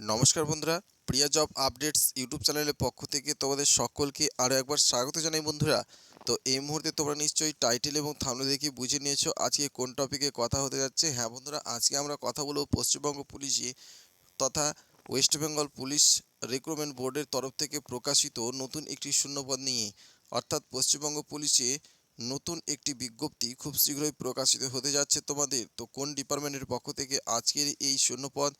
নমস্কার বন্ধুরা, প্রিয়া job updates YouTube চ্যানেলের পক্ষ থেকে তোমাদের সকলকে আরও একবার স্বাগত জানাই বন্ধুরা। তো এই মুহূর্তে তোমরা নিশ্চয়ই টাইটেল এবং থামলে দেখে বুঝে নিয়েছো আজকে কোন টপিকে কথা হতে যাচ্ছে। হ্যাঁ বন্ধুরা, আজকে আমরা কথা বলব পশ্চিমবঙ্গ পুলিশে তথা ওয়েস্ট বেঙ্গল পুলিশ রিক্রুটমেন্ট বোর্ডের তরফ থেকে প্রকাশিত নতুন একটি শূন্যপদ নিয়ে। অর্থাৎ পশ্চিমবঙ্গ পুলিশে নতুন একটি বিজ্ঞপ্তি খুব শীঘ্রই প্রকাশিত হতে যাচ্ছে তোমাদের। তো কোন ডিপার্টমেন্টের পক্ষ থেকে আজকের এই শূন্যপদ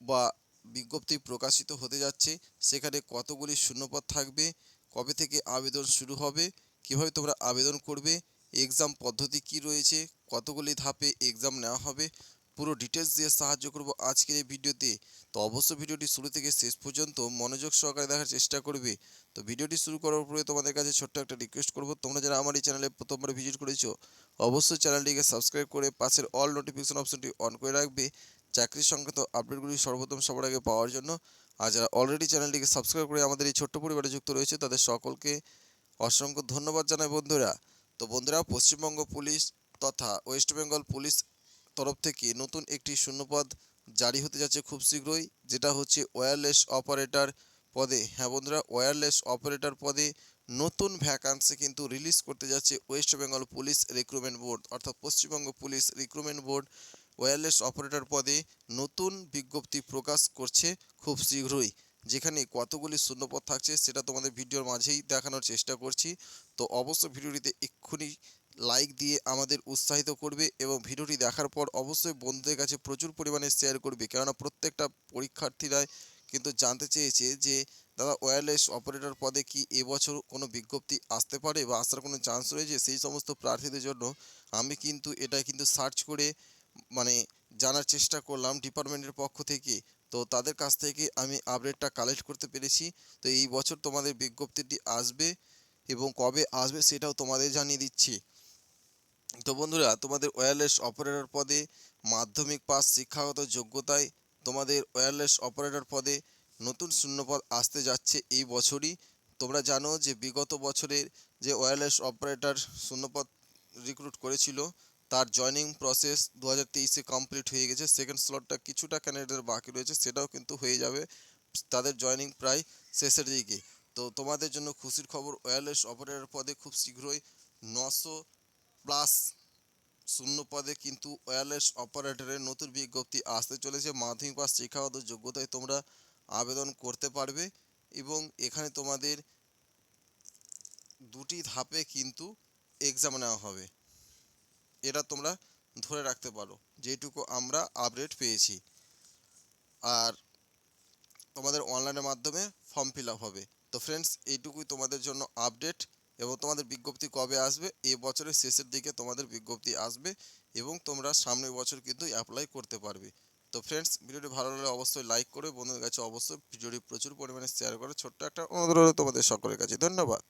বা বিজ্ঞপ্তি প্রকাশিত হতে যাচ্ছে। সেখানে কতগুলি শূন্যপদ থাকবে? কবে থেকে আবেদন শুরু হবে? কীভাবে তোমরা আবেদন করবে? এক্সাম পদ্ধতি কি রয়েছে? কতগুলি ধাপে এক্সাম নেওয়া হবে? পুরো ডিটেলস দিয়ে সাহায্য করব আজকের এই ভিডিওতে। তো অবশ্যই ভিডিওটি শুরু থেকে শেষ পর্যন্ত মনোযোগ সহকারে দেখার চেষ্টা করবে। তো ভিডিওটি শুরু করার পরে তোমাদের কাছে ছোট্ট একটা রিকোয়েস্ট করব। তোমরা যারা আমার এই চ্যানেলে প্রথমবার ভিজিট করেছ, অবশ্যই চ্যানেলটিকে সাবস্ক্রাইব করে পাশের অল নোটিফিকেশন অপশনটি অন করে রাখবে। চাকরি সংক্রান্ত আপডেটগুলি সর্বপ্রথম সবার আগে পাওয়ার জন্য। আর যারা অলরেডি চ্যানেলটিকে সাবস্ক্রাইব করে আমাদের এই ছোট্ট পরিবারে যুক্ত রয়েছে, তাদের সকলকে অসংখ্য ধন্যবাদ জানাই বন্ধুরা। তো বন্ধুরা, পশ্চিমবঙ্গ পুলিশ তথা ওয়েস্ট বেঙ্গল পুলিশ তরফ থেকে নতুন একটি শূন্যপদ জারি হতে যাচ্ছে খুব শীঘ্রই, যেটা হচ্ছে ওয়্যারলেস অপারেটর পদে। হ্যাঁ বন্ধুরা ওয়্যারলেস অপারেটর পদে নতুন ভ্যাকান্সি কিন্তু রিলিজ করতে যাচ্ছে West Bengal police recruitment board অর্থাৎ Paschimbanga police recruitment board wireless operator পদে নতুন বিজ্ঞপ্তি প্রকাশ করছে খুব শীঘ্রই, যেখানে কতগুলি শূন্যপদ থাকছে সেটা তোমাদের ভিডিওর মাঝেই দেখানোর চেষ্টা করছি। তো অবশ্যই ভিডিওটিতে এক্ষুনি লাইক দিয়ে আমাদের উৎসাহিত করবে এবং ভিডিওটি দেখার পর অবশ্যই বন্ধুদের কাছে প্রচুর পরিমাণে শেয়ার করবে, কেননা প্রত্যেকটা পরীক্ষার্থীরাই কিন্তু জানতে চেয়েছে যে, দাদা ওয়্যারলেস অপারেটর পদে কি এবছর কোনো বিজ্ঞপ্তি আসতে পারে বা আসার কোনো চান্স রয়েছে? সেই সমস্ত প্রার্থীদের জন্য আমি কিন্তু এটা কিন্তু সার্চ করে মানে জানার চেষ্টা করলাম ডিপার্টমেন্টের পক্ষ থেকে। তো তাদের কাছ থেকে আমি আপডেটটা কালেক্ট করতে পেরেছি। তো এই বছর তোমাদের বিজ্ঞপ্তিটি আসবে এবং কবে আসবে সেটাও তোমাদের জানিয়ে দিচ্ছি। তো বন্ধুরা, তোমাদের ওয়্যারলেস অপারেটর পদে মাধ্যমিক পাস শিক্ষাগত যোগ্যতায় তোমাদের ওয়্যারলেস অপারেটর পদে নতুন শূন্যপদ আসতে যাচ্ছে এই বছরই। তোমরা জানো যে বিগত বছরের যে ওয়্যারলেস অপারেটর শূন্যপদ রিক্রুট করেছিল তার জয়নিং প্রসেস দু হাজার তেইশে কমপ্লিট হয়ে গেছে। সেকেন্ড স্লটটা কিছুটা ক্যান্ডিডেটের বাকি রয়েছে, সেটাও কিন্তু হয়ে যাবে তাদের জয়নিং প্রায় শেষের দিকে। তো তোমাদের জন্য খুশির খবর ওয়্যারলেস অপারেটর পদে খুব শীঘ্রই নশো প্লাস শূন্য পদে কিন্তু ওয়্যারলেস অপারেটরের নতুন বিজ্ঞপ্তি আসতে চলেছে। মাধ্যমিক পাস শিক্ষাগত যোগ্যতায় তোমরা আবেদন করতে পারবে এবং এখানে তোমাদের দুটি ধাপে কিন্তু এক্সাম নেওয়া হবে। এটা তোমরা ধরে রাখতে পারো যেটুকু আমরা আপডেট পেয়েছি। আর তোমাদের অনলাইনের মাধ্যমে ফর্ম ফিল হবে। তো ফ্রেন্ডস এইটুকুই তোমাদের জন্য আপডেট এবং তোমাদের বিজ্ঞপ্তি কবে আসবে এ বছরের শেষের দিকে তোমাদের বিজ্ঞপ্তি আসবে এবং তোমরা সামনের বছর কিন্তু অ্যাপ্লাই করতে পারবে। তো ফ্রেন্ডস ভিডিওটি ভালো লাগলে অবশ্যই লাইক করে, বন্ধুদের কাছে অবশ্যই ভিডিওটি প্রচুর পরিমাণে শেয়ার করে। ছোট্ট একটা অনুরোধ তোমাদের সকলের কাছে। ধন্যবাদ।